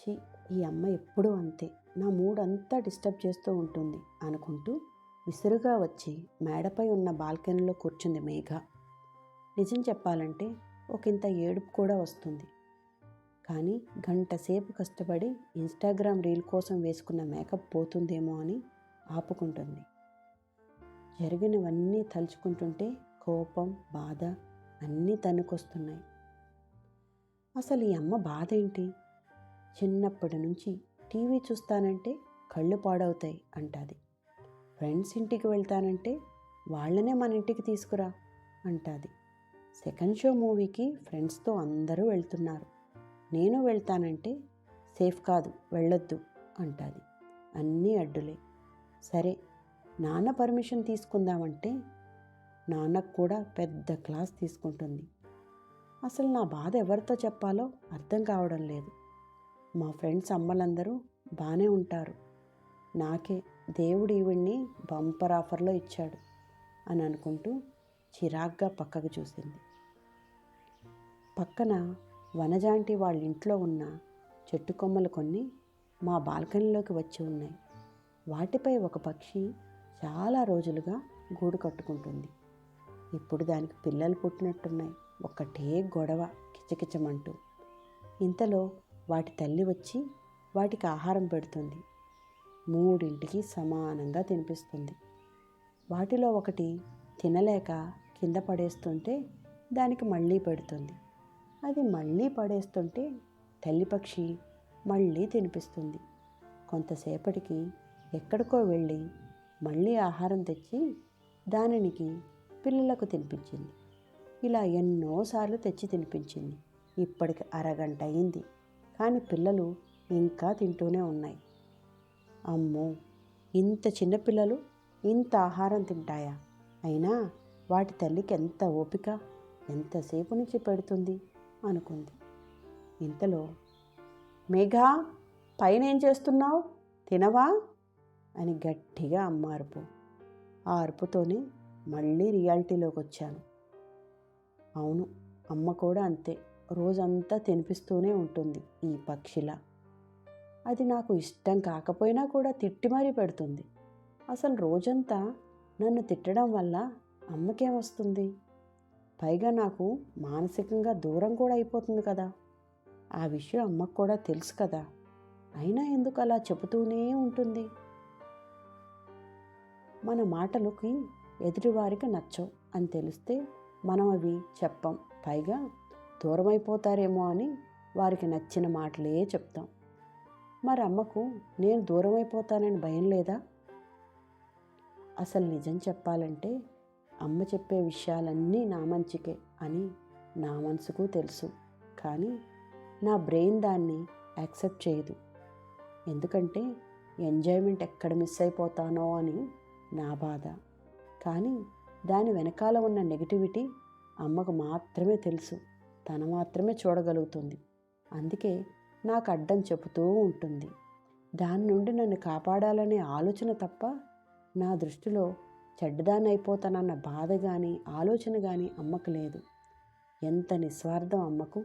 ఛీ ఈ అమ్మ ఎప్పుడూ అంతే. నా మూడ్ అంతా డిస్టర్బ్ చేస్తూ ఉంటుంది అనుకుంటూ విసురుగా వచ్చి మేడపై ఉన్న బాల్కనీలో కూర్చుంది మేఘ. నిజం చెప్పాలంటే ఒకంత ఏడుపు కూడా వస్తుంది. కానీ గంట సేపు కష్టపడి ఇన్స్టాగ్రామ్ రీల్ కోసం వేసుకున్న మేకప్ పోతుందేమో అని ఆపుకుంటుంది. జరిగినవన్నీ తలుచుకుంటుంటే కోపం బాధ అన్నీ తన్నుకొస్తున్నాయి. అసలు ఈ అమ్మ బాధ ఏంటి? చిన్నప్పటి నుంచి టీవీ చూస్తానంటే కళ్ళు పాడవుతాయి అంటాది. ఫ్రెండ్స్ ఇంటికి వెళ్తానంటే వాళ్ళనే మన ఇంటికి తీసుకురా అంటాది. సెకండ్ షో మూవీకి ఫ్రెండ్స్తో అందరూ వెళ్తున్నారు. నేను వెళ్తానంటే సేఫ్ కాదు వెళ్ళొద్దు అంటాది. అన్నీ అడ్డులే. సరే నాన్న పర్మిషన్ తీసుకుందామంటే నాన్నకు కూడా పెద్ద క్లాస్ తీసుకుంటుంది. అసలు నా బాధ ఎవరితో చెప్పాలో అర్థం కావడం లేదు. మా ఫ్రెండ్స్ అమ్మలందరూ బాగానే ఉంటారు. నాకే దేవుడు ఈవిడ్ని బంపర్ ఆఫర్లో ఇచ్చాడు అని అనుకుంటూ చిరాగ్గా పక్కకు చూసింది. పక్కన వనజాంటి వాళ్ళ ఇంట్లో ఉన్న చెట్టు కొమ్మలు కొన్ని మా బాల్కనీలోకి వచ్చి ఉన్నాయి. వాటిపై ఒక పక్షి చాలా రోజులుగా గూడు కట్టుకుంటుంది. ఇప్పుడు దానికి పిల్లలు పుట్టినట్టున్నాయి. ఒక్కటే గొడవ కిచకిచమంటూ. ఇంతలో వాటి తల్లి వచ్చి వాటికి ఆహారం పెడుతుంది. మూడింటికి సమానంగా తినిపిస్తుంది. వాటిలో ఒకటి తినలేక కింద పడేస్తుంటే దానికి మళ్ళీ పెడుతుంది. అది మళ్ళీ పడేస్తుంటే తల్లి పక్షి మళ్ళీ తినిపిస్తుంది. కొంతసేపటికి ఎక్కడికో వెళ్ళి మళ్ళీ ఆహారం తెచ్చి దానికి పిల్లలకు తినిపించింది. ఇలా ఎన్నోసార్లు తెచ్చి తినిపించింది. ఇప్పటికి అరగంట అయింది. కానీ పిల్లలు ఇంకా తింటూనే ఉన్నాయి. అమ్మో! ఇంత చిన్న పిల్లలు ఇంత ఆహారం తింటాయా? అయినా వాటి తల్లికి ఎంత ఓపిక ఎంతసేపు నుంచి పెడుతుంది? అనుకుంది. ఇంతలో మేఘా పైన ఏం చేస్తున్నావు? తినవా? అని గట్టిగా అమ్మ అరుపు. ఆ అరుపుతోనే మళ్ళీ రియాలిటీలోకి వచ్చాను అవును అమ్మ కూడా అంతే. రోజంతా తినిపిస్తూనే ఉంటుంది ఈ పక్షిలా. అది నాకు ఇష్టం కాకపోయినా కూడా తిట్టి మరీ పెడుతుంది. అసలు రోజంతా నన్ను తిట్టడం వల్ల అమ్మకేమొస్తుంది పైగా నాకు మానసికంగా దూరం కూడా అయిపోతుంది కదా. ఆ విషయం అమ్మకు కూడా తెలుసు కదా. అయినా ఎందుకు అలా చెబుతూనే ఉంటుంది? మన మాటలకి ఎదుటివారికి నచ్చవు అని తెలిస్తే మనం అవి చెప్పం. పైగా దూరమైపోతారేమో అని వారికి నచ్చిన మాటలే చెప్తాం. మరి అమ్మకు నేను దూరం అయిపోతానని భయం లేదా? అసలు నిజం చెప్పాలంటే అమ్మ చెప్పే విషయాలన్నీ నా మంచికే అని నా మనసుకు తెలుసు. కానీ నా బ్రెయిన్ దాన్ని యాక్సెప్ట్ చేయదు. ఎందుకంటే ఎంజాయ్మెంట్ ఎక్కడ మిస్ అయిపోతానో అని నా బాధ. కానీ దాని వెనకాల ఉన్న నెగిటివిటీ అమ్మకు మాత్రమే తెలుసు. తన మాత్రమే చూడగలుగుతుంది. అందుకే నాకు అడ్డం చెబుతూ ఉంటుంది. దాని నుండి నన్ను కాపాడాలనే ఆలోచన తప్ప నా దృష్టిలో చెడ్డదానైపోతానన్న బాధ కానీ ఆలోచన కానీ అమ్మకు లేదు. ఎంత నిస్వార్థం అమ్మకు.